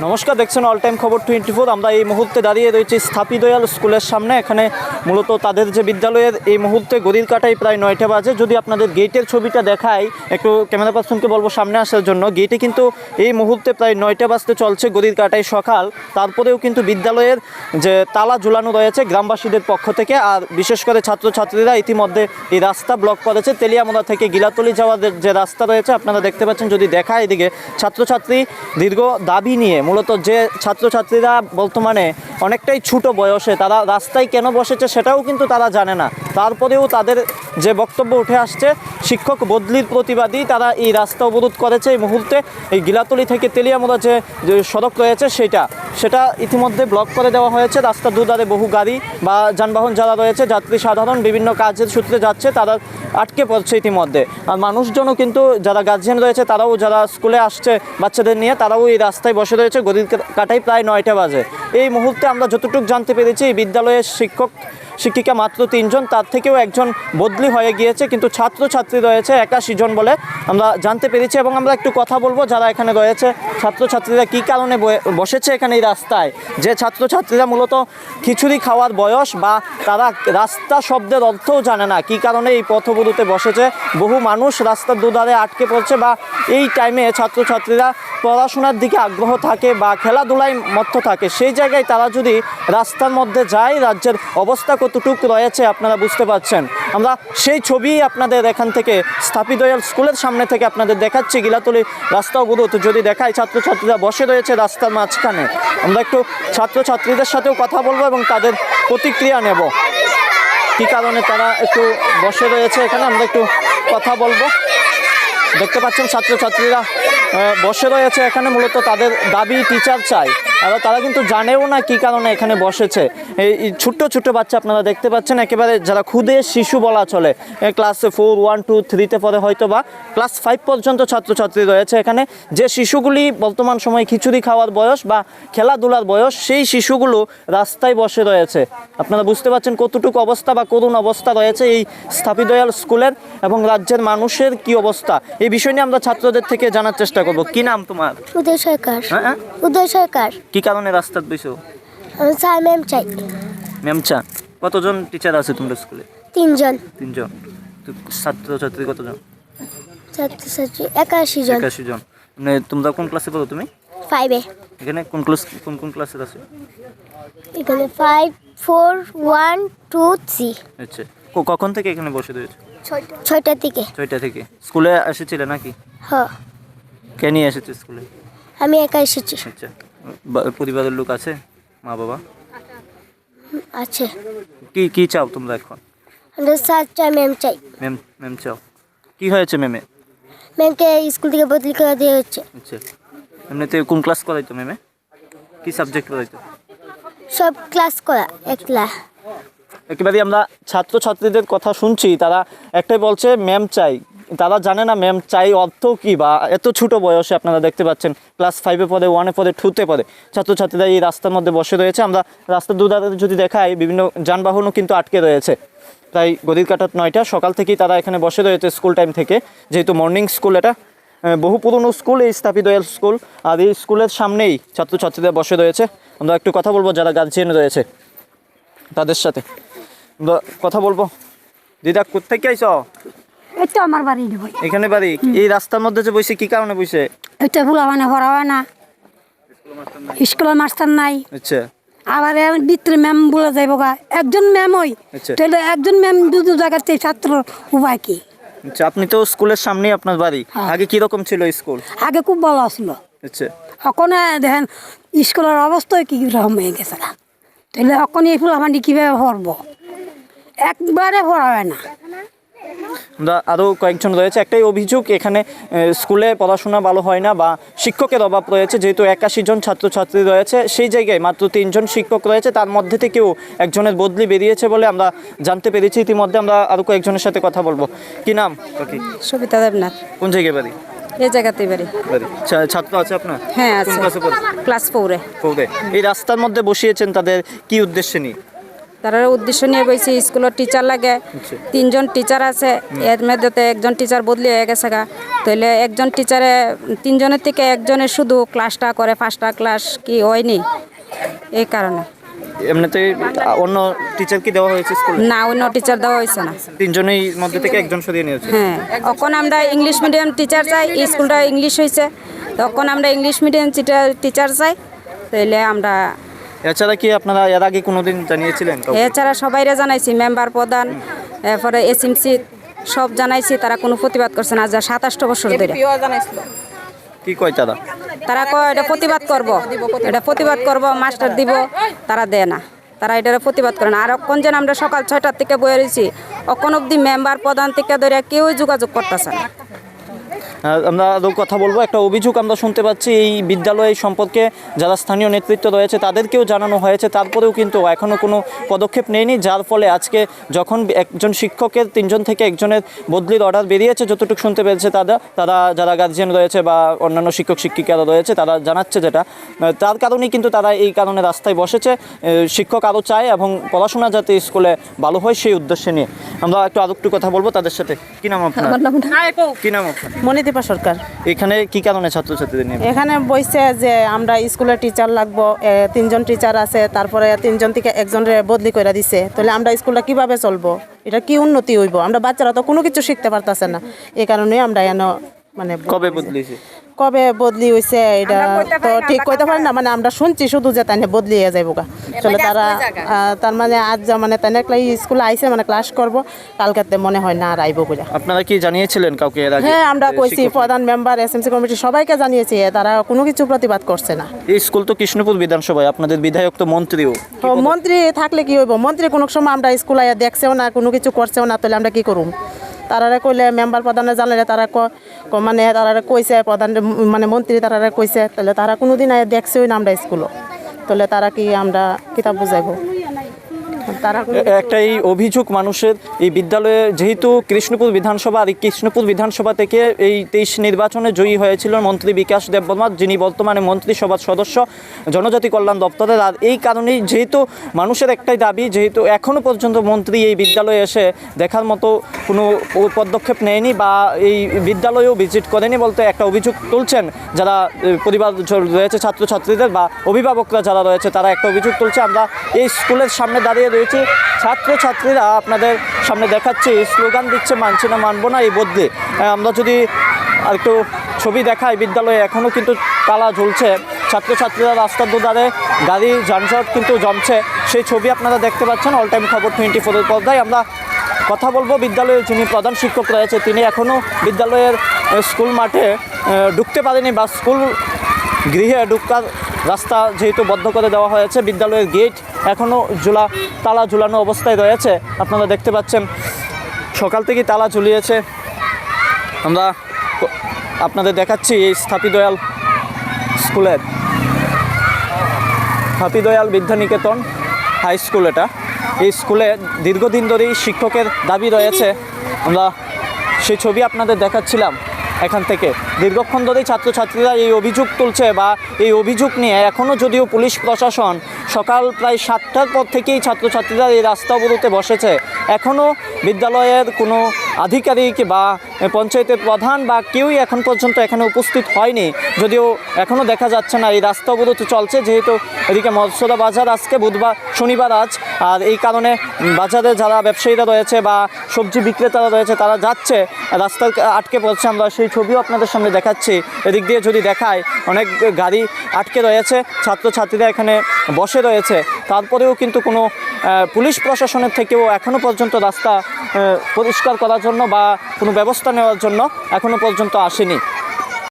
নমস্কার, দেখছেন all time Khabar twenty four আমরা এই মুহূর্তে দাঁড়িয়ে রয়েছি স্থাপিদয়াল স্কুলের সামনে। এখানে মূলত তাদের যে বিদ্যালয়ের এই মুহূর্তে গদির কাটাই প্রায় নয়টা বাজে। যদি আপনাদের গেটের ছবিটা দেখাই, একটু ক্যামেরা পার্সনকে বলব সামনে আসার জন্য, গেটে কিন্তু এই মুহূর্তে প্রায় নয়টা বাজতে চলছে গদির কাটাই সকাল। তারপরেও কিন্তু বিদ্যালয়ের যে তালা ঝুলানো রয়েছে গ্রামবাসীদের পক্ষ থেকে, আর বিশেষ করে ছাত্রছাত্রীরা ইতিমধ্যে এই রাস্তা ব্লক করেছে। তেলিয়ামোড়া থেকে গিলাতলি যাওয়ার যে- রাস্তা রয়েছে, আপনারা দেখতে পাচ্ছেন, যদি দেখায় এদিকে, ছাত্রছাত্রী দীর্ঘ দাবি নিয়ে মূলত যে ছাত্রছাত্রীরা বর্তমানে অনেকটাই ছোট বয়সে তারা রাস্তায় কেন বসেছে সেটাও কিন্তু তারা জানে না। তারপরেও তাদের যে বক্তব্য উঠে আসছে, শিক্ষক বদলির প্রতিবাদী তারা এই রাস্তা অবরোধ করেছে এই মুহূর্তে। এই গিলাতলি থেকে তেলিয়ামোড়া যে সড়ক রয়েছে সেটা সেটা ইতিমধ্যে ব্লক করে দেওয়া হয়েছে। রাস্তার দুধারে বহু গাড়ি বা যানবাহন যারা রয়েছে, যাত্রী সাধারণ বিভিন্ন কাজের সূত্রে যাচ্ছে, তারা আটকে পড়ছে ইতিমধ্যে। আর মানুষজনও কিন্তু, যারা গার্জিয়ান রয়েছে, তারাও যারা স্কুলে আসছে বাচ্চাদের নিয়ে, তারাও এই রাস্তায় বসে রয়েছে। গদির কাটাই প্রায় নয়টা বাজে। এই মুহূর্তে আমরা যতটুকু জানতে পেরেছি, এই বিদ্যালয়ের শিক্ষক শিক্ষিকা মাত্র তিনজন, তার থেকেও একজন বদলি হয়ে গিয়েছে, কিন্তু ছাত্রছাত্রী রয়েছে একাশি জন বলে আমরা জানতে পেরেছি এবং আমরা একটু কথা বলব যারা এখানে রয়েছে। ছাত্রছাত্রীরা কী কারণে বসেছে এখানে এই রাস্তায়? যে ছাত্রছাত্রীরা মূলত খিচুড়ি খাওয়ার বয়স বা তারা রাস্তা শব্দের অর্থও জানে না, কী কারণে এই পথগুলোতে বসেছে? বহু মানুষ রাস্তার দুধারে আটকে পড়ছে বা এই টাইমে ছাত্রছাত্রীরা পড়াশোনার দিকে আগ্রহ থাকে বা খেলাধুলায় মত্ত থাকে, সেই জায়গায় তারা যদি রাস্তার মধ্যে যায়, রাজ্যের অবস্থা কতটুকু রয়েছে আপনারা বুঝতে পারছেন। আমরা সেই ছবি আপনাদের এখান থেকে স্থাপিদয়াল স্কুলের সামনে থেকে আপনাদের দেখাচ্ছি, গিলাতলি রাস্তা অবরোধ। যদি দেখায় ছাত্রছাত্রীরা বসে রয়েছে রাস্তার মাঝখানে, আমরা একটু ছাত্রছাত্রীদের সাথেও কথা বলব এবং তাদের প্রতিক্রিয়া নেব। কী কারণে তারা একটু বসে রয়েছে এখানে, আমরা একটু কথা বলব। দেখতে পাচ্ছেন ছাত্রছাত্রীরা বসে রয়েছে এখানে মূলত তাদের দাবি টিচার চাই। আর তারা কিন্তু জানেও না কি কারণে এখানে বসেছে। এই ছোট্ট ছোট্ট বাচ্চা আপনারা দেখতে পাচ্ছেন একেবারে যারা খুদে শিশু বলা চলে ক্লাস ফোর ওয়ান টু থ্রিতে পরে হয়তো বা ক্লাস ফাইভ পর্যন্ত ছাত্রছাত্রী রয়েছে এখানে। যে শিশুগুলি বর্তমান সময়ে খিচুড়ি খাওয়ার বয়স বা খেলাধুলার বয়স সেই শিশুগুলো রাস্তায় বসে রয়েছে। আপনারা বুঝতে পারছেন কতটুকু অবস্থা বা করুণ অবস্থা রয়েছে এই স্থাপিদয়াল স্কুলের এবং রাজ্যের মানুষের কি অবস্থা? এই বিষয় নিয়ে আমরা ছাত্রদের থেকে জানার চেষ্টা করব। কি নাম তোমার? উদয় সরকার। হ্যাঁ হ্যাঁ? উদয় সরকার। কি কারণে রাস্তার বইছো? আমি স্যার ম্যাম চাই। ম্যাম ম্যামচা কতজন টিচার আছে তোমাদের স্কুলে? তিনজন। তিনজন। তো ছাত্রছাত্রী কতজন? ছাত্রছাত্রী একাশি জন। একাশি জন। মানে তোমরা কোন ক্লাসে পড়ো তুমি? ফাইভে এখানে কোন ক্লাস কোন কোন ক্লাসের আছে? এখানে five four one two three আচ্ছা। কখন থেকে এখানে বসে রয়েছে? ছয়টার দিকে ছয়টা থেকে। স্কুলে এসেছিলে নাকি? হ্যাঁ। কে নিয়ে এসেছে স্কুলে? আমি একা এসেছি। আচ্ছা। পরিবারের লোক আছে? মা বাবা? আছে। কি কি চাও তোমরা এখন? আমাদের স্যার চাই ম্যাম চাই। ম্যাম ম্যাম চাও। কি হয়েছে ম্যামে? ম্যামকে স্কুল থেকে বদলি করে দেওয়া হচ্ছে আচ্ছা। এমনিতে কোন ক্লাস করাইতো ম্যামে? কি সাবজেক্ট করাইতো সব ক্লাস করা একলা। একেবারে আমরা ছাত্রছাত্রীদের কথা শুনছি তারা একটাই বলছে ম্যাম চাই। তারা জানে না ম্যাম চাই অর্থ কী বা এত ছোট বয়সে আপনারা দেখতে পাচ্ছেন ক্লাস ফাইভে পড়ে ওয়ানে পড়ে টুতে পড়ে ছাত্রছাত্রীরা এই রাস্তার মধ্যে বসে রয়েছে। আমরা রাস্তার দুধারে যদি দেখাই, বিভিন্ন যানবাহনও কিন্তু আটকে রয়েছে। তাই গদির কাটার নয়টা, সকাল থেকেই তারা এখানে বসে রয়েছে স্কুল টাইম থেকে। যেহেতু মর্নিং স্কুল এটা বহু পুরনো স্কুল এই স্থাপিদয়াল স্কুল আর এই স্কুলের সামনেই ছাত্রছাত্রীরা বসে রয়েছে। আমরা একটু কথা বলব, যারা গার্জিয়ান রয়েছে তাদের সাথে। কথা বলব। দিদা কোথেকে এই তো আমার বাড়ি এখানে বাড়ি? এই রাস্তার মধ্যে যে বসে কি কারণে বসে এটা ভুলা ভরা হয় না। স্কুলের মাস্টার নাই। আচ্ছা। আবার ভিতরে ম্যাম বলে যাইব গা। একজন ম্যাম ওই। আচ্ছা। তাহলে একজন ম্যাম দু দু জায়গাতে ছাত্র উপায় কি? আচ্ছা আপনি তো স্কুলের সামনেই আপনার বাড়ি। হ্যাঁ। আগে কি রকম ছিল স্কুল? আগে খুব ভালো আসলো আচ্ছা। এখন দেখেন স্কুলের অবস্থায় কি রকম হয়ে গেছে গা। তাহলে এখন এই ফুল আমার কীভাবে ভরবো? একবারে ভরা হয় না। আরও কয়েকজন রয়েছে। একটাই অভিযোগ এখানে স্কুলে পড়াশোনা ভালো হয় না বা শিক্ষকের অভাব রয়েছে যেহেতু একাশি জন ছাত্রছাত্রী রয়েছে সেই জায়গায় মাত্র তিনজন শিক্ষক রয়েছে তার মধ্যে থেকেও একজনের বদলি বেরিয়েছে বলে আমরা জানতে পেরেছি। ইতিমধ্যে আমরা আরও কয়েকজনের সাথে কথা বলব। কি নাম? সবিতা দেবনাথ। কোন জায়গায় বাড়ি? এই জায়গাতেই বাড়ি। ছাত্র আছে আপনার? হ্যাঁ আছে। ক্লাস ফোরে কবে এই রাস্তার মধ্যে বসিয়েছেন তাদের কি উদ্দেশ্যে নিয়ে? তারা উদ্দেশ্য নিয়ে বলছি স্কুলের টিচার লাগে তিনজন টিচার আছে এর মধ্যে একজন টিচার বদলি হয়ে গেছে গা। তাহলে একজন টিচারে তিনজনের থেকে একজনের শুধু ক্লাসটা করে পাঁচটা ক্লাস কি হয়নি? এই কারণে। এমনিতে অন্য টিচার কি দেওয়া হয়েছে স্কুলে? না অন্য টিচার দেওয়া হয়েছে না। তিনজনেই মধ্যে থেকে একজন সরিয়ে নিয়েছে? হ্যাঁ এখন আমরা ইংলিশ মিডিয়াম টিচার চাই স্কুলটা ইংলিশ হয়েছে। তখন আমরা ইংলিশ মিডিয়াম টিচার চাই তাইলে আমরা এছাড়া কি আপনারা এর আগে কোনোদিন জানিয়েছিলেন? এছাড়া সবাইরে জানাইছি মেম্বার প্রধান এরপরে এসএমসি সব জানাইছি তারা কোনো প্রতিবাদ করছে না যা সাতাশটা বছর ধরে। কি কয় তারা? তারা কয় এটা প্রতিবাদ করব এটা প্রতিবাদ করব মাস্টার দিব তারা দেয় না। তারা এটার প্রতিবাদ করে না। আর অক্ষণ যেন আমরা সকাল ছয়টার থেকে বয়ে রয়েছি অক্ষণ অব্দি মেম্বার প্রধান থেকে ধরে কেউই যোগাযোগ করতেছে না। আমরা আরও কথা বলব। একটা অভিযোগ আমরা শুনতে পাচ্ছি এই বিদ্যালয় সম্পর্কে যারা স্থানীয় নেতৃত্ব রয়েছে তাদেরকেও জানানো হয়েছে তারপরেও কিন্তু এখনও কোনো পদক্ষেপ নেয়নি যার ফলে আজকে যখন একজন শিক্ষকের তিনজন থেকে একজনের বদলির অর্ডার বেরিয়েছে যতটুকু শুনতে পেরেছে তারা তারা যারা গার্জিয়ান রয়েছে বা অন্যান্য শিক্ষক শিক্ষিকারা রয়েছে তারা জানাচ্ছে যেটা। তার কারণেই কিন্তু তারা এই কারণে রাস্তায় বসেছে। আহ, শিক্ষক আরও চায় এবং পড়াশোনা যাতে স্কুলে ভালো হয় সেই উদ্দেশ্যে নিয়ে। আমরা একটু আরও একটু কথা বলব তাদের সাথে। কি নাম আপনার? কি নাম আপনার? মণিদীপা সরকার? এখানে কি কারণে ছাত্রছাত্রীদের নিয়ে? এখানে বইছে যে আমরা স্কুলে টিচার লাগবো এ, তিনজন টিচার আছে তারপরে তিনজন থেকে একজনের বদলি করে দিছে। তাহলে আমরা স্কুলটা কীভাবে চলবো? এটা কি উন্নতি হইব? আমরা বাচ্চারা তো কোনো কিছু শিখতে পারতেছে না। এই কারণে আমরা এন মানে কবে কবে বদলি হয়েছে এটা তো ঠিক কইতে পারি না মানে আমরা শুনছি শুধু যে তাই বদলি হয়ে যাইব গা। চলে তারা তার মানে আজ মানে তাই স্কুলে আইসে মানে ক্লাস করব কালকাতে মনে হয় না আর আইব বলে আপনারা কি জানিয়েছিলেন কাউকে এর আগে হ্যাঁ আমরা কইছি প্রধান মেম্বার এসএমসি কমিটি সবাইকে জানিয়েছি তারা কোনো কিছু প্রতিবাদ করছে না। এই স্কুল তো কৃষ্ণপুর বিধানসভায় আপনাদের বিধায়ক তো মন্ত্রীও। মন্ত্রী থাকলে কি হইব? মন্ত্রী কোনো সময় আমরা স্কুল আইয়া দেখছেও না কোনো কিছু করছেও না তাহলে আমরা কি করুম? তারারে কইলে মেম্বার প্রধানে জানলে তারা ক- মানে তারারে কইছে, প্রধান মানে মন্ত্রী তারারে কইছে, তাহলে তারা কোনোদিন দেখছেও না আমরা স্কুলও। তাহলে তারা কি আমরা কিতাব বুঝাইব? তারা কোনো- এ- একটা এই অভিযোগ মানুষের, এই বিদ্যালয়ে যেহেতু কৃষ্ণপুর বিধানসভা আর কৃষ্ণপুর বিধানসভা থেকে এই তেইশ নির্বাচনে জয়ী হয়েছিল মন্ত্রী বিকাশ দেববর্মা, যিনি বর্তমানে মন্ত্রিসভার সদস্য জনজাতি কল্যাণ দপ্তরের। আর এই কারণেই যেহেতু মানুষের একটাই দাবি, যেহেতু এখনও পর্যন্ত মন্ত্রী এই বিদ্যালয়ে এসে দেখার মতো কোনো পদক্ষেপ নেয়নি বা এই বিদ্যালয়েও ভিজিট করেনি বলতে একটা অভিযোগ তুলছেন যারা পরিবার রয়েছে ছাত্রছাত্রীদের বা অভিভাবকরা যারা রয়েছে তারা একটা অভিযোগ তুলছে। আমরা এই স্কুলের সামনে দাঁড়িয়ে রয়েছি। ছাত্রছাত্রীরা আপনাদের সামনে দেখাচ্ছে স্লোগান দিচ্ছে, মানছে না, মানবো না, এই বদলে। আমরা যদি আর একটু ছবি দেখাই, বিদ্যালয়ে এখনও কিন্তু তালা ঝুলছে। ছাত্রছাত্রীরা রাস্তার দুধারে গাড়ি, যানজট কিন্তু জমছে। সেই ছবি আপনারা দেখতে পাচ্ছেন অল টাইম খবর টোয়েন্টি ফোরের পর্দায়। আমরা কথা বলব, বিদ্যালয়ের যিনি প্রধান শিক্ষক রয়েছে, তিনি এখনও বিদ্যালয়ের স্কুল মাঠে ঢুকতে পারেনি বা স্কুল গৃহে ঢুকার রাস্তা যেহেতু বন্ধ করে দেওয়া হয়েছে, বিদ্যালয়ের গেট এখনও ঝুলা, তালা ঝুলানো অবস্থায় রয়েছে। আপনারা দেখতে পাচ্ছেন, সকাল থেকেই তালা ঝুলিয়েছে। আমরা আপনাদের দেখাচ্ছি এই স্থাপিত দয়াল স্কুলের। হাতি দয়াল বিদ্যানিকেতন হাই স্কুল এটা। এই স্কুলে দীর্ঘদিন ধরেই শিক্ষকের দাবি রয়েছে। আমরা সেই ছবি আপনাদের দেখাচ্ছিলাম এখান থেকে। দীর্ঘক্ষণ ধরেই ছাত্রছাত্রীরা এই অভিযোগ তুলছে বা এই অভিযোগ নিয়ে এখনও যদিও পুলিশ প্রশাসন সকাল প্রায় সাতটার পর থেকেই ছাত্রছাত্রীরা এই রাস্তা অবরোধে বসেছে। এখনও বিদ্যালয়ের কোনো আধিকারিক বা পঞ্চায়েতের প্রধান বা কেউই এখন পর্যন্ত এখানে উপস্থিত হয়নি। যদিও এখনও দেখা যাচ্ছে না, এই রাস্তা অবরোধ চলছে। যেহেতু এদিকে মৎস্যদা বাজার আজকে বুধবার, শনিবার আজ, আর এই কারণে বাজারে যারা ব্যবসায়ীরা রয়েছে বা সবজি বিক্রেতারা রয়েছে, তারা যাচ্ছে। রাস্তায় আটকে পড়ছে। আমরা সেই ছবিও আপনাদের সামনে দেখাচ্ছি। এদিক দিয়ে যদি দেখায়, অনেক গাড়ি আটকে রয়েছে, ছাত্রছাত্রীরা এখানে বসে রয়েছে। তারপরেও কিন্তু কোনো পুলিশ প্রশাসনের থেকেও এখনও পর্যন্ত রাস্তা পরিষ্কার করার জন্য বা কোনো ব্যবস্থা নেওয়ার জন্য এখনও পর্যন্ত আসেনি।